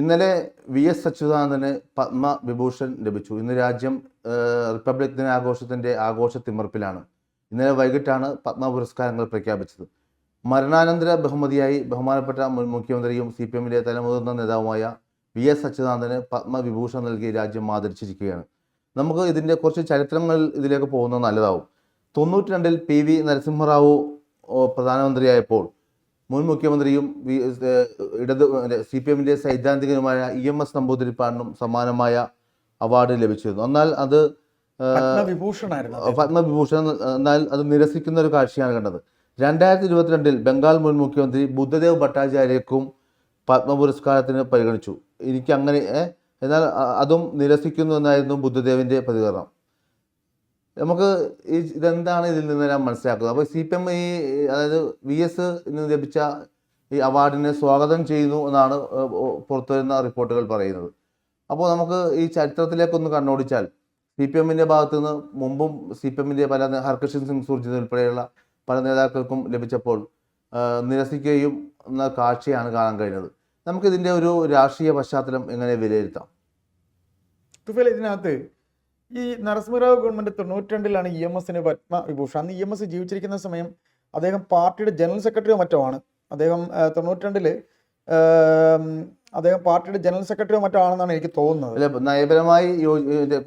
ഇന്നലെ V S അച്യുതാനന്ദന് പത്മവിഭൂഷൺ ലഭിച്ചു. ഇന്ന് രാജ്യം റിപ്പബ്ലിക് ദിനാഘോഷത്തിന്റെ ആഘോഷ തിമർപ്പിലാണ്. ഇന്നലെ വൈകിട്ടാണ് പത്മ പുരസ്കാരങ്ങൾ പ്രഖ്യാപിച്ചത്. മരണാനന്തര ബഹുമതിയായി ബഹുമാനപ്പെട്ട മുൻ മുഖ്യമന്ത്രിയും സി പി എമ്മിലെ തലമുതിർന്ന നേതാവുമായ വി എസ് അച്യുതാനന്ദന് പത്മവിഭൂഷൺ നൽകി രാജ്യം ആദരിച്ചിരിക്കുകയാണ്. നമുക്ക് ഇതിന്റെ കുറച്ച് ചരിത്രങ്ങൾ ഇതിലേക്ക് പോകുന്നത് നല്ലതാവും. തൊണ്ണൂറ്റി രണ്ടിൽ പി വി നരസിംഹറാവു പ്രധാനമന്ത്രിയായപ്പോൾ മുൻ മുഖ്യമന്ത്രിയും ഇടത് സി പി എമ്മിന്റെ സൈദ്ധാന്തികനുമായ ഇ എം എസ് നമ്പൂതിരിപ്പാടിനും സമാനമായ അവാർഡ് ലഭിച്ചിരുന്നു. എന്നാൽ അത് പത്മവിഭൂഷൺ എന്നാൽ അത് നിരസിക്കുന്ന ഒരു കാഴ്ചയാണ് കണ്ടത്. രണ്ടായിരത്തി ഇരുപത്തിരണ്ടിൽ ബംഗാൾ മുൻ മുഖ്യമന്ത്രി ബുദ്ധദേവ് ഭട്ടാചാര്യക്കും പത്മ പുരസ്കാരത്തിന് പരിഗണിച്ചു. എനിക്ക് അങ്ങനെ എന്നാൽ അതും നിരസിക്കുന്നു എന്നായിരുന്നു ബുദ്ധദേവിന്റെ പ്രതികരണം. നമുക്ക് ഈ ഇതെന്താണ് ഇതിൽ നിന്ന് ഞാൻ മനസ്സിലാക്കുന്നത്? അപ്പോൾ സി പി എം ഈ അതായത് വി എസ് ലഭിച്ച ഈ അവാർഡിനെ സ്വാഗതം ചെയ്യുന്നു എന്നാണ് പുറത്തുവരുന്ന റിപ്പോർട്ടുകൾ പറയുന്നത്. അപ്പോൾ നമുക്ക് ഈ ചരിത്രത്തിലേക്കൊന്ന് കണ്ണോടിച്ചാൽ സി പി എമ്മിന്റെ ഭാഗത്തു നിന്ന് മുമ്പും സി പി എമ്മിന്റെ പല ഹർകൃഷ്ണൻ സിംഗ് സുർജിത് ഉൾപ്പെടെയുള്ള പല നേതാക്കൾക്കും ലഭിച്ചപ്പോൾ നിരസിക്കുകയും എന്ന കാഴ്ചയാണ് കാണാൻ കഴിഞ്ഞത്. നമുക്കിതിന്റെ ഒരു രാഷ്ട്രീയ പശ്ചാത്തലം എങ്ങനെ വിലയിരുത്താം? തുഫേൽ ഇതിനകത്ത് ഈ നരസിംഹറാവു ഗവൺമെന്റ് തൊണ്ണൂറ്റി രണ്ടിലാണ് ഇ എം എസിന് പത്മവിഭൂഷൺ അന്ന് ഇ എം എസ് ജീവിച്ചിരിക്കുന്ന സമയം അദ്ദേഹം പാർട്ടിയുടെ ജനറൽ സെക്രട്ടറിയോ മറ്റോ ആണ്. അദ്ദേഹം തൊണ്ണൂറ്റി രണ്ടിൽ അദ്ദേഹം പാർട്ടിയുടെ ജനറൽ സെക്രട്ടറിയോ മറ്റോ ആണെന്നാണ് എനിക്ക് തോന്നുന്നത്. നയപരമായി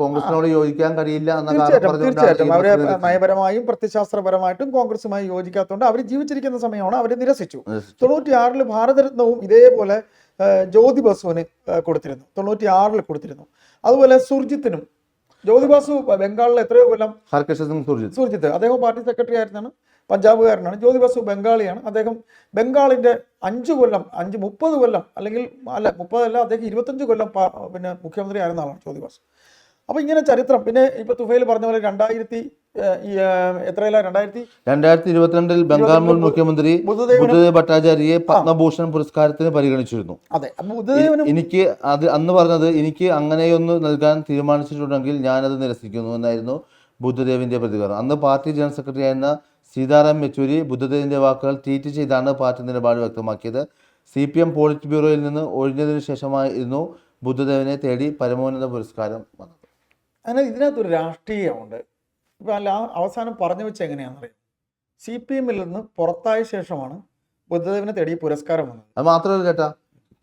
കോൺഗ്രസിനോട് യോജിക്കാൻ കഴിയില്ല തീർച്ചയായിട്ടും അവരെ നയപരമായും പ്രത്യശാസ്ത്രപരമായിട്ടും കോൺഗ്രസുമായി യോജിക്കാത്തതുകൊണ്ട് അവർ ജീവിച്ചിരിക്കുന്ന സമയമാണ് അവർ നിരസിച്ചു. നിരസിച്ചു. തൊണ്ണൂറ്റി ആറിൽ ഭാരതരത്നവും ഇതേപോലെ ജ്യോതി ബസുവിന് കൊടുത്തിരുന്നു. തൊണ്ണൂറ്റി ആറിൽ കൊടുത്തിരുന്നു. അതുപോലെ സുർജിത്തിനും ജ്യോതി ബാസു ബംഗാളിൽ എത്രയോ കൊല്ലം ഹർകൃഷ്ണ സിംഗ് സുർജിത്. സുർജിത്ത്. അദ്ദേഹം പാർട്ടി സെക്രട്ടറി ആയിരുന്നാണ് പഞ്ചാബുകാരനാണ്. ജ്യോതി ബാസു ബംഗാളിയാണ്. അദ്ദേഹം ബംഗാളിന്റെ അഞ്ച് കൊല്ലം അഞ്ച് മുപ്പത് കൊല്ലം അല്ലെങ്കിൽ അല്ല മുപ്പതല്ല അദ്ദേഹം ഇരുപത്തഞ്ച് കൊല്ലം പിന്നെ മുഖ്യമന്ത്രി ആയിരുന്ന ആളാണ് ജ്യോതി ബാസു അപ്പൊ ഇങ്ങനെ ചരിത്രം. പിന്നെ ഇപ്പൊ തുഫയിൽ പറഞ്ഞ പോലെ രണ്ടായിരത്തി എത്രയില? രണ്ടായിരത്തി? രണ്ടായിരത്തി ഇരുപത്തിരണ്ടിൽ ബംഗാൾ മുൻ മുഖ്യമന്ത്രി ബുദ്ധദേവ് ഭട്ടാചാര്യയെ പത്മഭൂഷൺ പുരസ്കാരത്തിന് പരിഗണിച്ചിരുന്നു. അതെ. എനിക്ക് അത് അന്ന് പറഞ്ഞത് എനിക്ക് അങ്ങനെയൊന്ന് നൽകാൻ തീരുമാനിച്ചിട്ടുണ്ടെങ്കിൽ ഞാനത് നിരസിക്കുന്നു എന്നായിരുന്നു ബുദ്ധദേവിന്റെ പ്രതികരണം. അന്ന് പാർട്ടി ജനറൽ സെക്രട്ടറി ആയിരുന്ന സീതാറാം യെച്ചൂരി ബുദ്ധദേവിന്റെ വാക്കുകൾ ട്വീറ്റ് ചെയ്താണ് പാർട്ടി നിലപാട് വ്യക്തമാക്കിയത്. സി പി എം പോളിറ്റ് ബ്യൂറോയിൽ നിന്ന് ഒഴിഞ്ഞതിനു ശേഷമായിരുന്നു ബുദ്ധദേവനെ തേടി പരമോന്നത പുരസ്കാരം വന്നത്. അങ്ങനെ ഇതിനകത്തൊരു രാഷ്ട്രീയമുണ്ട്. അല്ല അവസാനം പറഞ്ഞു വെച്ച എങ്ങനെയാണെന്നറിയാം സി പി എമ്മിൽ നിന്ന് പുറത്തായ ശേഷമാണ് ബുദ്ധദേവിനെ തേടി പുരസ്കാരം വന്നത്. അത് മാത്രമല്ല ചേട്ടാ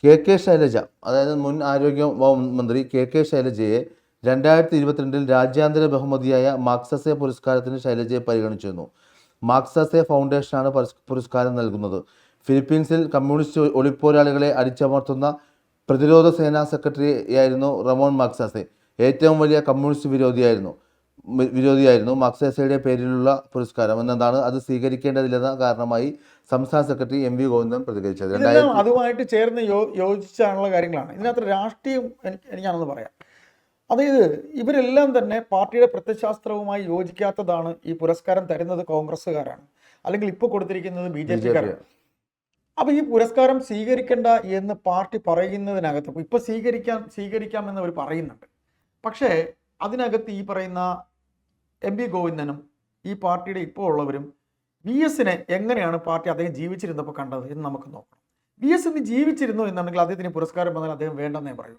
കെ കെ ശൈലജ അതായത് മുൻ ആരോഗ്യ മന്ത്രി കെ കെ ശൈലജയെ രണ്ടായിരത്തി ഇരുപത്തിരണ്ടിൽ രാജ്യാന്തര ബഹുമതിയായ മാക്സസെ പുരസ്കാരത്തിന് ശൈലജയെ പരിഗണിച്ചിരുന്നു. മാക്സസെ ഫൗണ്ടേഷനാണ് പുരസ്- പുരസ്കാരം നൽകുന്നത്. ഫിലിപ്പീൻസിൽ കമ്മ്യൂണിസ്റ്റ് ഒളിപ്പോരാളികളെ അടിച്ചമർത്തുന്ന പ്രതിരോധ സേനാ സെക്രട്ടറിയായിരുന്നു റമോൺ മാക്സസെ ഏറ്റവും വലിയ കമ്മ്യൂണിസ്റ്റ് വിരോധിയായിരുന്നു. വിരോധിയായിരുന്നു. മാക്സേസയുടെ പേരിലുള്ള പുരസ്കാരം. എന്നതാണ് അത് സ്വീകരിക്കേണ്ടതില്ലെന്ന കാരണമായി സംസ്ഥാന സെക്രട്ടറി എം വി ഗോവിന്ദൻ പ്രതികരിച്ചത്. അതുമായിട്ട് ചേർന്ന് യോ യോജിച്ചാണുള്ള കാര്യങ്ങളാണ്. ഇതിനകത്ത് രാഷ്ട്രീയം എനിക്ക് എനിക്കാണെന്ന് പറയാം. അതായത് ഇവരെല്ലാം തന്നെ പാർട്ടിയുടെ പ്രത്യശാസ്ത്രവുമായി യോജിക്കാത്തതാണ് ഈ പുരസ്കാരം തരുന്നത് കോൺഗ്രസ്സുകാരാണ്. അല്ലെങ്കിൽ ഇപ്പോൾ കൊടുത്തിരിക്കുന്നത് ബി ജെ പിക്കാരാണ്. അപ്പൊ ഈ പുരസ്കാരം സ്വീകരിക്കേണ്ട എന്ന് പാർട്ടി പറയുന്നതിനകത്ത് ഇപ്പോൾ സ്വീകരിക്കാൻ സ്വീകരിക്കാം എന്ന് അവർ പറയുന്നുണ്ട്. പക്ഷേ അതിനകത്ത് ഈ പറയുന്ന എം പി ഗോവിന്ദനും ഈ പാർട്ടിയുടെ ഇപ്പോൾ ഉള്ളവരും വി എസിനെ എങ്ങനെയാണ് പാർട്ടി അദ്ദേഹം ജീവിച്ചിരുന്നപ്പോൾ കണ്ടത് എന്ന് നമുക്ക് നോക്കാം വി എസ് ഇന്ന് ജീവിച്ചിരുന്നു എന്നുണ്ടെങ്കിൽ അദ്ദേഹത്തിന് പുരസ്കാരം വന്നാൽ അദ്ദേഹം വേണ്ടെന്നേ പറയൂ.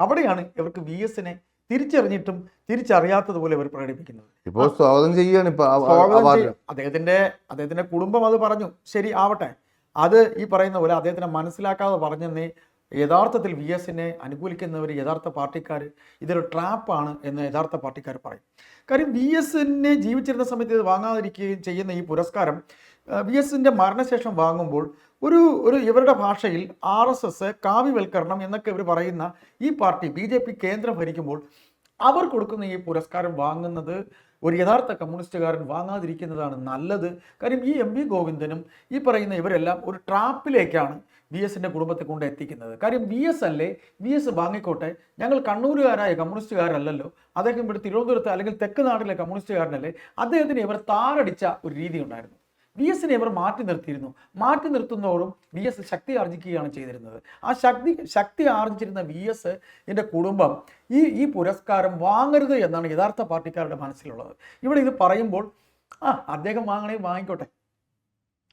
അവിടെയാണ് ഇവർക്ക് വി എസിനെ തിരിച്ചറിഞ്ഞിട്ടും തിരിച്ചറിയാത്തതുപോലെ ഇവർ പ്രകടിപ്പിക്കുന്നത്. ഇപ്പോൾ സ്വാഗതം ചെയ്യുകയാണ് ഇപ്പൊ ആ- ആ- സ്വാഗതം അവാർഡ്. ചെയ്യും. അദ്ദേഹത്തിന്റെ അദ്ദേഹത്തിന്റെ കുടുംബം അത് പറഞ്ഞു. ശരി ആവട്ടെ. അത് ഈ പറയുന്ന പോലെ അദ്ദേഹത്തിനെ മനസ്സിലാക്കാതെ പറഞ്ഞെന്നേ യഥാർത്ഥത്തിൽ വി എസിനെ അനുകൂലിക്കുന്നവർ യഥാർത്ഥ പാർട്ടിക്കാർ ഇതൊരു ട്രാപ്പാണ് എന്ന് യഥാർത്ഥ പാർട്ടിക്കാർ പറയും. കാര്യം വി എസിനെ ജീവിച്ചിരുന്ന സമയത്ത് ഇത് വാങ്ങാതിരിക്കുകയും ചെയ്യുന്ന ഈ പുരസ്കാരം വി എസിന്റെ മരണശേഷം വാങ്ങുമ്പോൾ ഒരു ഒരു ഇവരുടെ ഭാഷയിൽ ആർ എസ് എസ് കാവ്യവൽക്കരണം എന്നൊക്കെ ഇവർ പറയുന്ന ഈ പാർട്ടി ബി ജെ പി കേന്ദ്രം ഭരിക്കുമ്പോൾ അവർ കൊടുക്കുന്ന ഈ പുരസ്കാരം വാങ്ങുന്നത് ഒരു യഥാർത്ഥ കമ്മ്യൂണിസ്റ്റുകാരൻ വാങ്ങാതിരിക്കുന്നതാണ് നല്ലത്. കാര്യം ഈ എം വി ഗോവിന്ദനും ഈ പറയുന്ന ഇവരെല്ലാം ഒരു ട്രാപ്പിലേക്കാണ് വി എസിന്റെ കുടുംബത്തെ കൊണ്ട് എത്തിക്കുന്നത്. കാര്യം വി എസ് അല്ലേ? വി എസ് വാങ്ങിക്കോട്ടെ. ഞങ്ങൾ കണ്ണൂരുകാരായ കമ്മ്യൂണിസ്റ്റുകാരല്ലല്ലോ അദ്ദേഹം ഇവിടെ തിരുവനന്തപുരത്ത് അല്ലെങ്കിൽ തെക്ക് നാട്ടിലെ കമ്മ്യൂണിസ്റ്റുകാരനല്ലേ? അദ്ദേഹത്തിന് ഇവർ താറടിച്ച ഒരു രീതി ഉണ്ടായിരുന്നു. വി എസിനെ ഇവർ മാറ്റി നിർത്തിയിരുന്നു. മാറ്റി നിർത്തുന്നതോടും വി എസ് ശക്തി ആർജിക്കുകയാണ് ചെയ്തിരുന്നത്. ആ ശക്തി ശക്തി ആർജിച്ചിരുന്ന വി എസ് എന്റെ കുടുംബം ഈ ഈ പുരസ്കാരം വാങ്ങരുത് എന്നാണ് യഥാർത്ഥ പാർട്ടിക്കാരുടെ മനസ്സിലുള്ളത്. ഇവിടെ ഇത് പറയുമ്പോൾ ആ അദ്ദേഹം വാങ്ങണേ വാങ്ങിക്കോട്ടെ.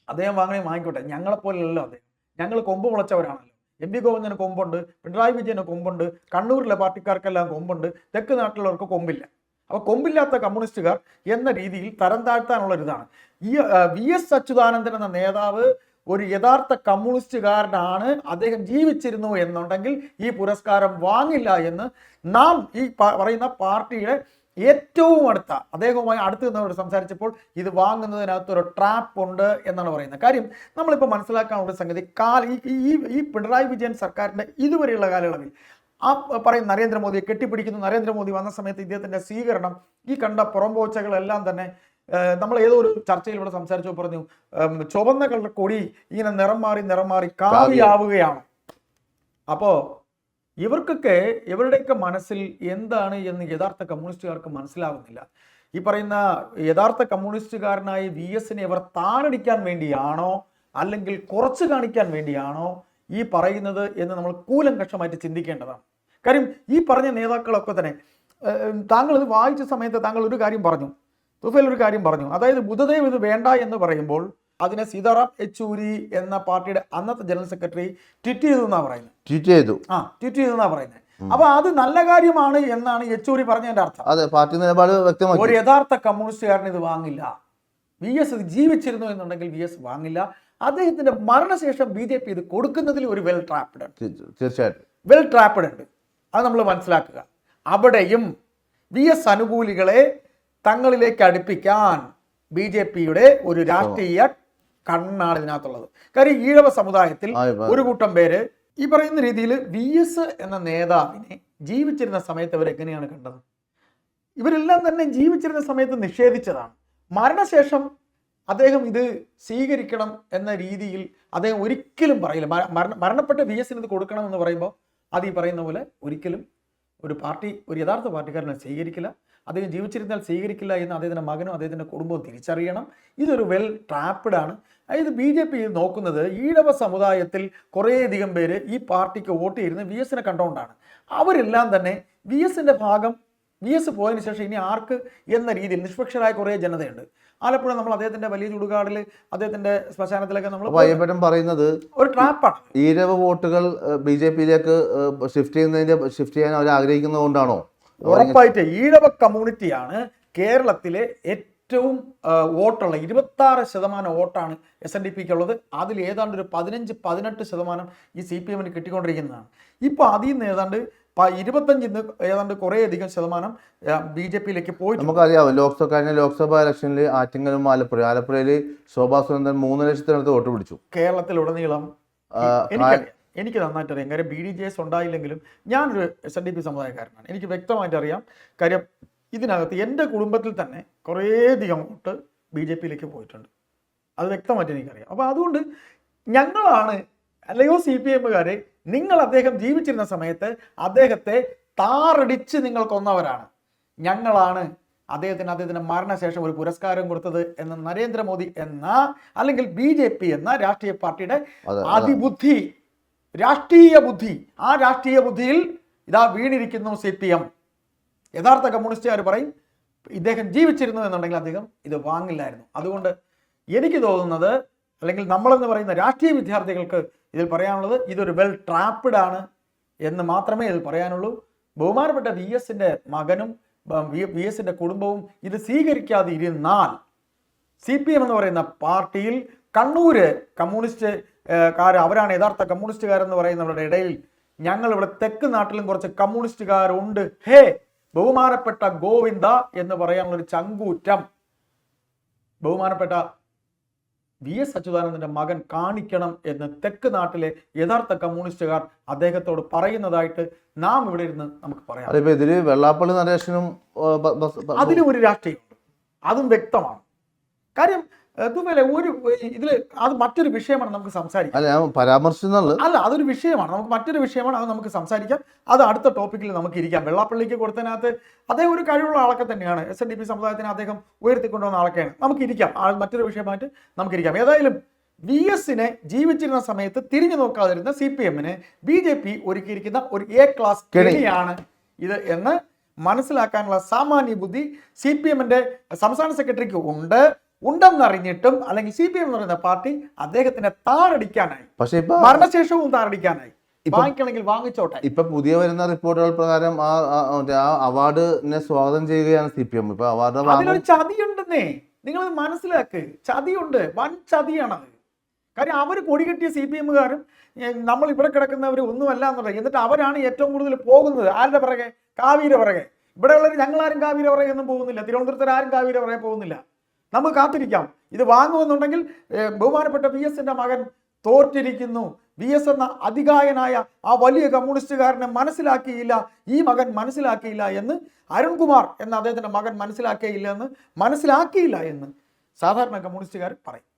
അദ്ദേഹം വാങ്ങണേ വാങ്ങിക്കോട്ടെ. ഞങ്ങളെപ്പോലെയല്ലോ അദ്ദേഹം. ഞങ്ങൾ കൊമ്പ് മുളച്ചവരാണല്ലോ. എം വി ഗോവിന്ദന് കൊമ്പുണ്ട് പിണറായി വിജയന് കൊമ്പുണ്ട് കണ്ണൂരിലെ പാർട്ടിക്കാർക്കെല്ലാം കൊമ്പുണ്ട്. തെക്ക് നാട്ടിലുള്ളവർക്ക് കൊമ്പില്ല. അപ്പോൾ കൊമ്പില്ലാത്ത കമ്മ്യൂണിസ്റ്റുകാർ എന്ന രീതിയിൽ തരം താഴ്ത്താനുള്ള ഈ വി എസ് അച്യുതാനന്ദൻ എന്ന നേതാവ് ഒരു യഥാർത്ഥ കമ്മ്യൂണിസ്റ്റുകാരനാണ്. അദ്ദേഹം ജീവിച്ചിരുന്നു എന്നുണ്ടെങ്കിൽ ഈ പുരസ്കാരം വാങ്ങില്ല എന്ന് നാം ഈ പറയുന്ന പാർട്ടിയുടെ ഏറ്റവും അടുത്ത അദ്ദേഹവുമായി അടുത്ത് നിന്നവരോട് സംസാരിച്ചപ്പോൾ ഇത് വാങ്ങുന്നതിനകത്ത് ഒരു ട്രാപ്പ് ഉണ്ട് എന്നാണ് പറയുന്നത്. കാര്യം നമ്മളിപ്പോൾ മനസ്സിലാക്കാനുള്ള സംഗതി കാൽ ഈ ഈ പിണറായി വിജയൻ സർക്കാരിന്റെ ഇതുവരെയുള്ള കാലയളവിൽ ആ പറയുന്ന നരേന്ദ്രമോദിയെ കെട്ടിപ്പിടിക്കുന്ന. നരേന്ദ്രമോദി വന്ന സമയത്ത് ഇദ്ദേഹത്തിന്റെ സ്വീകരണം ഈ കണ്ട പുറംപോച്ചകളെല്ലാം തന്നെ നമ്മൾ ഏതോ ഒരു ചർച്ചയിൽ ഇവിടെ സംസാരിച്ചു പറഞ്ഞു ചുവന്ന കളർ കൊടി ഇങ്ങനെ നിറം മാറി നിറം മാറി കാവിയാവുകയാണ്. അപ്പോ ഇവർക്കൊക്കെ ഇവരുടെയൊക്കെ മനസ്സിൽ എന്താണ് എന്ന് യഥാർത്ഥ കമ്മ്യൂണിസ്റ്റുകാർക്ക് മനസ്സിലാവുന്നില്ല. ഈ പറയുന്ന യഥാർത്ഥ കമ്മ്യൂണിസ്റ്റുകാരനായ വി എസിനെ ഇവർ താനടിക്കാൻ വേണ്ടിയാണോ അല്ലെങ്കിൽ കുറച്ച് കാണിക്കാൻ വേണ്ടിയാണോ ഈ പറയുന്നത് എന്ന് നമ്മൾ കൂലം കൂലങ്കഷമായിട്ട് ചിന്തിക്കേണ്ടതാണ്. കാര്യം ഈ പറഞ്ഞ നേതാക്കളൊക്കെ തന്നെ താങ്കൾ ഇത് വായിച്ച സമയത്ത് താങ്കൾ ഒരു കാര്യം പറഞ്ഞു. തുഫേൽ ഒരു കാര്യം പറഞ്ഞു. അതായത് ബുധദേവ് ഇത് വേണ്ട എന്ന് പറയുമ്പോൾ അതിനെ സീതാറാം യെച്ചൂരി എന്ന പാർട്ടിയുടെ അന്നത്തെ ജനറൽ സെക്രട്ടറി ട്വിറ്റ് ചെയ്തു എന്നാണ് പറയുന്നത്. ട്വീറ്റ് ചെയ്തു. ആ ട്വിറ്റ് ചെയ്തു എന്നാണ് പറയുന്നത്. അപ്പൊ അത് നല്ല കാര്യമാണ് എന്നാണ് യെച്ചൂരി പറഞ്ഞതിന്റെ അർത്ഥം. അതെ പാർട്ടി നിലപാട് ഒരു യഥാർത്ഥ കമ്മ്യൂണിസ്റ്റുകാരൻ ഇത് വാങ്ങില്ല. വി എസ് ഇത് ജീവിച്ചിരുന്നു എന്നുണ്ടെങ്കിൽ വി എസ് വാങ്ങില്ല. അദ്ദേഹത്തിന്റെ മരണശേഷം ബി ജെ പി ഇത് കൊടുക്കുന്നതിൽ ഒരു വെൽ ട്രാപ്ഡ് ഉണ്ട്. തീർച്ച- തീർച്ചയായിട്ടും. വെൽ ട്രാപ്ഡ് ഉണ്ട്. അത് നമ്മൾ മനസ്സിലാക്കുക. അവിടെയും വി എസ് അനുകൂലികളെ തങ്ങളിലേക്ക് അടുപ്പിക്കാൻ ബി ജെ പിയുടെ ഒരു രാഷ്ട്രീയ കണ്ണാണ് ഇതിനകത്തുള്ളത്. കാര്യം ഈഴവ സമുദായത്തിൽ ഒരു കൂട്ടം പേര് ഈ പറയുന്ന രീതിയിൽ വി എസ് എന്ന നേതാവിനെ ജീവിച്ചിരുന്ന സമയത്ത് അവർ എങ്ങനെയാണ് കണ്ടത്? ഇവരെല്ലാം തന്നെ ജീവിച്ചിരുന്ന സമയത്ത് നിഷേധിച്ചതാണ്. മരണശേഷം അദ്ദേഹം ഇത് സ്വീകരിക്കണം എന്ന രീതിയിൽ അദ്ദേഹം ഒരിക്കലും പറയില്ല. മര- മരണ മരണപ്പെട്ട വി എസിന് ഇത് കൊടുക്കണം എന്ന് പറയുമ്പോൾ അത് ഈ പറയുന്ന പോലെ ഒരിക്കലും ഒരു പാർട്ടി ഒരു യഥാർത്ഥ പാർട്ടിക്കാരനെ സ്വീകരിക്കില്ല. അദ്ദേഹം ജീവിച്ചിരുന്നാൽ സ്വീകരിക്കില്ല എന്ന് അദ്ദേഹത്തിന്റെ മകനും അദ്ദേഹത്തിന്റെ കുടുംബവും തിരിച്ചറിയണം. ഇതൊരു വെൽ ട്രാപ്ഡ് ആണ്. അതായത് ബി ജെ പി നോക്കുന്നത് ഈഴവ സമുദായത്തിൽ കുറേയധികം പേര് ഈ പാർട്ടിക്ക് വോട്ട് ചെയ്യുന്നത് വി എസിനെ കണ്ടുകൊണ്ടാണ്. അവരെല്ലാം തന്നെ വി എസിന്റെ ഭാഗം വി എസ് പോയതിനു ശേഷം ഇനി ആർക്ക് എന്ന രീതിയിൽ നിഷ്പക്ഷരായ കുറേ ജനതയുണ്ട്. ആലപ്പുഴ നമ്മൾ അദ്ദേഹത്തിന്റെ വലിയ ചുടുകാടിൽ അദ്ദേഹത്തിന്റെ ശ്മശാനത്തിലൊക്കെ നമ്മൾ അപ്പൊ പറയുന്നത് ഒരു ട്രാപ്പാണ്. ഈരവ് വോട്ടുകൾ ബി ജെ പിയിലേക്ക് ഷിഫ്റ്റ് ചെയ്യുന്നതിന്റെ ഷിഫ്റ്റ് ചെയ്യാൻ അവർ ആഗ്രഹിക്കുന്നത് കൊണ്ടാണോ? ഉറപ്പായിട്ട് ഈഴവ കമ്മ്യൂണിറ്റിയാണ് കേരളത്തിലെ ഏറ്റവും ആ, വോട്ടുള്ള ഇരുപത്താറ് ശതമാനം വോട്ടാണ് എസ് എൻ ഡി പിക്ക് ഉള്ളത് അതിൽ ഏതാണ്ട് ഒരു പതിനഞ്ച് പതിനെട്ട് ശതമാനം ഈ സി പി എമ്മിന് കിട്ടിക്കൊണ്ടിരിക്കുന്നതാണ്. ഇപ്പോൾ അതിൽ നിന്ന് ഏതാണ്ട് നിന്ന് ഏതാണ്ട് കുറേയധികം ശതമാനം ബി ജെ പിയിലേക്ക് പോയി നമുക്കറിയാവും ലോക്സഭ കഴിഞ്ഞ ലോക്സഭാ ഇലക്ഷനിൽ ആറ്റിങ്ങലും ആലപ്പുഴ. ആലപ്പുഴയിൽ ശോഭാ സുരേന്ദ്രൻ മൂന്ന് ലക്ഷത്തിനടുത്ത് വോട്ട് പിടിച്ചു. കേരളത്തിലുടനീളം എനിക്ക് നന്നായിട്ട് അറിയാം കാര്യം ബി ഡി ജെ എസ് ഉണ്ടായില്ലെങ്കിലും ഞാനൊരു എസ് എൻ ഡി പി സമുദായക്കാരനാണ്. എനിക്ക് വ്യക്തമായിട്ട് അറിയാം കാര്യം ഇതിനകത്ത് എന്റെ കുടുംബത്തിൽ തന്നെ കുറേയധികം വോട്ട് ബി ജെ പിയിലേക്ക് പോയിട്ടുണ്ട്. അത് വ്യക്തമായിട്ട് എനിക്കറിയാം. അപ്പോൾ അതുകൊണ്ട് ഞങ്ങളാണ് അല്ലയോ സി പി എമ്മുകാരെ നിങ്ങൾ അദ്ദേഹം ജീവിച്ചിരുന്ന സമയത്ത് അദ്ദേഹത്തെ താറടിച്ച് നിങ്ങൾ കൊന്നവരാണ്. ഞങ്ങളാണ് അദ്ദേഹത്തിന് അദ്ദേഹത്തിന് മരണശേഷം ഒരു പുരസ്കാരം കൊടുത്തത് എന്ന് നരേന്ദ്രമോദി എന്ന അല്ലെങ്കിൽ ബി ജെ പി എന്ന രാഷ്ട്രീയ പാർട്ടിയുടെ അതെ, അതെ. അതിബുദ്ധി രാഷ്ട്രീയ ബുദ്ധി. ആ രാഷ്ട്രീയ ബുദ്ധിയിൽ ഇതാ വീണിരിക്കുന്നു സി പി എം. യഥാർത്ഥ കമ്മ്യൂണിസ്റ്റുകാർ പറയും ഇദ്ദേഹം ജീവിച്ചിരുന്നു എന്നുണ്ടെങ്കിൽ അദ്ദേഹം ഇത് വാങ്ങില്ലായിരുന്നു. അതുകൊണ്ട് എനിക്ക് തോന്നുന്നത് അല്ലെങ്കിൽ നമ്മളെന്ന് പറയുന്ന രാഷ്ട്രീയ വിദ്യാർത്ഥികൾക്ക് ഇതിൽ പറയാനുള്ളത് ഇതൊരു വെൽ ട്രാപ്പിഡ് ആണ് എന്ന് മാത്രമേ ഇതിൽ പറയാനുള്ളൂ. ബഹുമാനപ്പെട്ട വി എസിന്റെ മകനും വി എസിന്റെ കുടുംബവും ഇത് സ്വീകരിക്കാതെ ഇരുന്നാൽ സി പി എം എന്ന് പറയുന്ന പാർട്ടിയിൽ കണ്ണൂര് കമ്മ്യൂണിസ്റ്റ് കാര് അവരാണ് യഥാർത്ഥ കമ്മ്യൂണിസ്റ്റുകാരെന്ന് പറയുന്നവരുടെ ഇടയിൽ ഞങ്ങൾ ഇവിടെ തെക്ക് നാട്ടിലും കുറച്ച് കമ്മ്യൂണിസ്റ്റുകാരുണ്ട്. ഹേ ബഹുമാനപ്പെട്ട ഗോവിന്ദ എന്ന് പറയാനുള്ള ഒരു ചങ്കൂറ്റം. ബഹുമാനപ്പെട്ട വി എസ് അച്യുതാനന്ദന്റെ മകൻ കാണിക്കണം എന്ന് തെക്ക് നാട്ടിലെ യഥാർത്ഥ കമ്മ്യൂണിസ്റ്റുകാർ അദ്ദേഹത്തോട് പറയുന്നതായിട്ട് നാം ഇവിടെ ഇരുന്ന് നമുക്ക് പറയാം. അതിപ്പോ ഇതിൽ വെള്ളാപ്പള്ളി നരേശനും അതിലും ഒരു രാഷ്ട്രീയം അതും വ്യക്തമാണ്. കാര്യം ഇതുപോലെ ഒരു ഇതിൽ അത് മറ്റൊരു വിഷയമാണ് നമുക്ക് സംസാരിക്കാം. അല്ല ഞാൻ അല്ല അതൊരു വിഷയമാണ്. നമുക്ക് മറ്റൊരു വിഷയമാണ് അത് നമുക്ക് സംസാരിക്കാം. അത് അടുത്ത ടോപ്പിക്കിൽ നമുക്ക് ഇരിക്കാം. വെള്ളാപ്പള്ളിക്ക് കൊടുത്തതിനകത്ത് അദ്ദേഹം ഒരു കഴിവുള്ള ആളൊക്കെ തന്നെയാണ്. എസ് എൻ ഡി പി സമുദായത്തിന് അദ്ദേഹം ഉയർത്തിക്കൊണ്ടുവന്ന ആളൊക്കെയാണ്. നമുക്ക് ഇരിക്കാം. മറ്റൊരു വിഷയമായിട്ട് നമുക്ക് ഇരിക്കാം. ഏതായാലും വി എസിനെ ജീവിച്ചിരുന്ന സമയത്ത് തിരിഞ്ഞു നോക്കാതിരുന്ന സി പി എമ്മിന് ബി ജെ പി ഒരുക്കിയിരിക്കുന്ന ഒരു എ ക്ലാസ് കെണി. കെണിയാണ് ഇത് എന്ന് മനസ്സിലാക്കാനുള്ള സാമാന്യ ബുദ്ധി സി പി എമ്മിന്റെ സംസ്ഥാന സെക്രട്ടറിക്ക് ഉണ്ട്. ഉണ്ടെന്നറിഞ്ഞിട്ടും അല്ലെങ്കിൽ സി പി എം എന്ന് പറയുന്ന പാർട്ടി അദ്ദേഹത്തിനെ താറടിക്കാനായി. പക്ഷെ ഇപ്പൊ മരണശേഷവും താറടിക്കാനായി. വാങ്ങിക്കണമെങ്കിൽ വാങ്ങിച്ചോട്ടെ. ഇപ്പൊ പുതിയ വരുന്ന റിപ്പോർട്ടുകൾ പ്രകാരം ആ ആ- അവാർഡിനെ സ്വാഗതം ചെയ്യുകയാണ് സി പി എം. ഇപ്പൊ അവാർഡ് അതിലൊരു ചതിയുണ്ടെന്നേ. നിങ്ങൾ മനസ്സിലാക്ക്. ചതിയുണ്ട്. വൻ ചതിയാണത്. കാര്യം അവർ കൊടി കെട്ടിയ സി പി എമ്മുകാരും നമ്മൾ ഇവിടെ കിടക്കുന്നവർ ഒന്നുമല്ല എന്നുള്ളത്. എന്നിട്ട് അവരാണ് ഏറ്റവും കൂടുതൽ പോകുന്നത്. ആരുടെ പിറകെ? കാവീര പിറകെ. ഇവിടെയുള്ളവർ ഞങ്ങളാരും കാവീര പിറകെ ഒന്നും പോകുന്നില്ല. തിരുവനന്തപുരത്ത് ആരും കാവീര പിറകെ പോകുന്നില്ല. നമുക്ക് കാത്തിരിക്കാം. ഇത് വാങ്ങുമെന്നുണ്ടെങ്കിൽ ബഹുമാനപ്പെട്ട വി എസിന്റെ മകൻ തോറ്റിരിക്കുന്നു. വി എസ് എന്ന അധികായനായ ആ വലിയ കമ്മ്യൂണിസ്റ്റുകാരനെ മനസ്സിലാക്കിയില്ല. ഈ മകൻ മനസ്സിലാക്കിയില്ല എന്ന് അരുൺകുമാർ എന്ന അദ്ദേഹത്തിന്റെ മകൻ മനസ്സിലാക്കിയില്ല എന്ന് മനസ്സിലാക്കിയില്ല എന്ന് സാധാരണ കമ്മ്യൂണിസ്റ്റുകാർ പറയും.